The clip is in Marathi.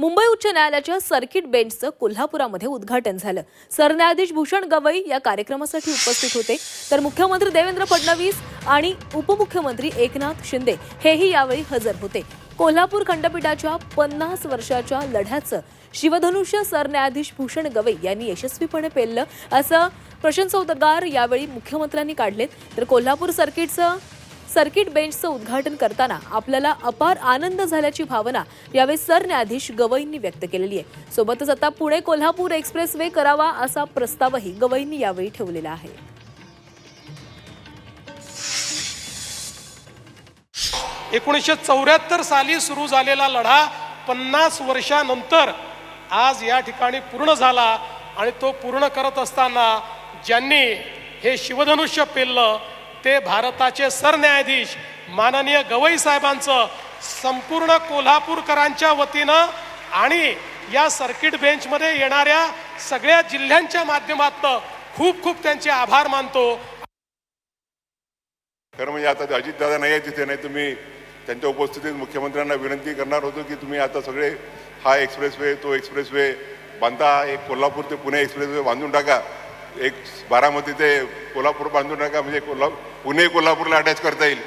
मुंबई उच्च न्यायालयाच्या सर्किट बेंचचं कोल्हापुरामध्ये उद्घाटन झालं. सरन्यायाधीश भूषण गवई या कार्यक्रमासाठी उपस्थित होते. तर मुख्यमंत्री देवेंद्र फडणवीस आणि उपमुख्यमंत्री एकनाथ शिंदे हेही यावेळी हजर होते. कोल्हापूर खंडपीठाच्या पन्नास वर्षाच्या लढ्याचं शिवधनुष्य सरन्यायाधीश भूषण गवई यांनी यशस्वीपणे पेललं असं प्रशंसोद्गार यावेळी मुख्यमंत्र्यांनी काढलेत. तर कोल्हापूर सर्किटचं सर्किट बेंचचं उद्घाटन करताना आपल्याला अपार आनंद झाल्याची भावना यावेळी सरन्यायाधीश गवईंनी व्यक्त केलेली आहे. सोबतच आता पुणे कोल्हापूर एक्सप्रेस वे करावा असा प्रस्तावही गवईंनी यावेळी ठेवलेला आहे. एकोणीसशे चौऱ्याहत्तर साली सुरू झालेला लढा पन्नास वर्षानंतर आज या ठिकाणी पूर्ण झाला आणि तो पूर्ण करत असताना ज्यांनी हे शिवधनुष्य पेललं ते भारताचे सरन्यायाधीश माननीय गवई साहेबांचं संपूर्ण कोल्हापूरकरांच्या वतीनं आणि या सर्किट बेंचमध्ये येणाऱ्या सगळ्या जिल्ह्यांच्या माध्यमातून खूप खूप त्यांचे आभार मानतो. खरं म्हणजे आता अजितदादा नाही आहे तिथे नाही तुम्ही त्यांच्या उपस्थितीत मुख्यमंत्र्यांना विनंती करणार होतो की तुम्ही आता सगळे हा एक्सप्रेसवे तो एक्सप्रेसवे बांधा एक कोल्हापूर ते पुणे एक्सप्रेसवे बांधून टाका. एक बारामती ते कोल्हापूर बांधून नका म्हणजे कोल्हा पुणे कोल्हापूरला अटॅच करता येईल.